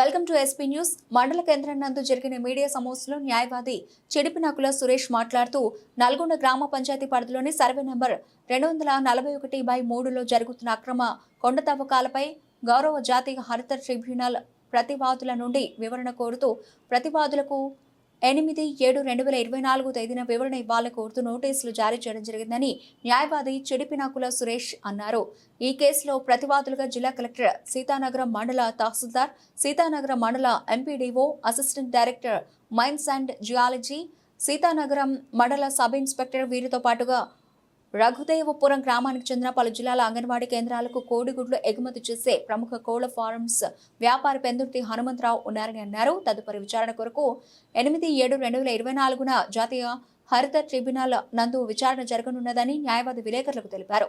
Welcome to SP news. మండల కేంద్రం నందు జరిగిన మీడియా సమావేశంలో న్యాయవాది చెడిపినాకుల సురేష్ మాట్లాడుతూ నల్గొండ గ్రామ పంచాయతీ పరిధిలోని సర్వే నెంబర్ రెండు వందల నలభై ఒకటి బై మూడులో జరుగుతున్న అక్రమ కొండ తవ్వకాలపై గౌరవ జాతీయ హరిత ట్రిబ్యునల్ ప్రతివాదుల నుండి వివరణ కోరుతూ ప్రతివాదులకు ఎనిమిది ఏడు రెండు వేల ఇరవై నాలుగు తేదీన వివరణ ఇవ్వాలని కోరుతూ నోటీసులు జారీ చేయడం జరిగిందని న్యాయవాది చెడిపినాకుల సురేష్ అన్నారు. ఈ కేసులో ప్రతివాదులుగా జిల్లా కలెక్టర్ సీతానగరం మండల తహసీల్దార్ సీతానగరం మండల MPDO assistant director mines and geology Sitanagaram మండల సబ్ ఇన్స్పెక్టర్ వీరితో పాటుగా రఘుదేవపురం గ్రామానికి చెందిన పలు జిల్లాల అంగన్వాడీ కేంద్రాలకు కోడిగుడ్లు ఎగుమతి చేసే ప్రముఖ కోళ్ళ ఫార్మ్స్ వ్యాపారి పెందుర్తి హనుమంతరావు ఉన్నారని అన్నారు. తదుపరి విచారణ కొరకు ఎనిమిది ఏడు రెండు వేల ఇరవై నాలుగున జాతీయ హరిత ట్రిబ్యునల్ నందు విచారణ జరగనున్నదని న్యాయవాది విలేకరులకు తెలిపారు.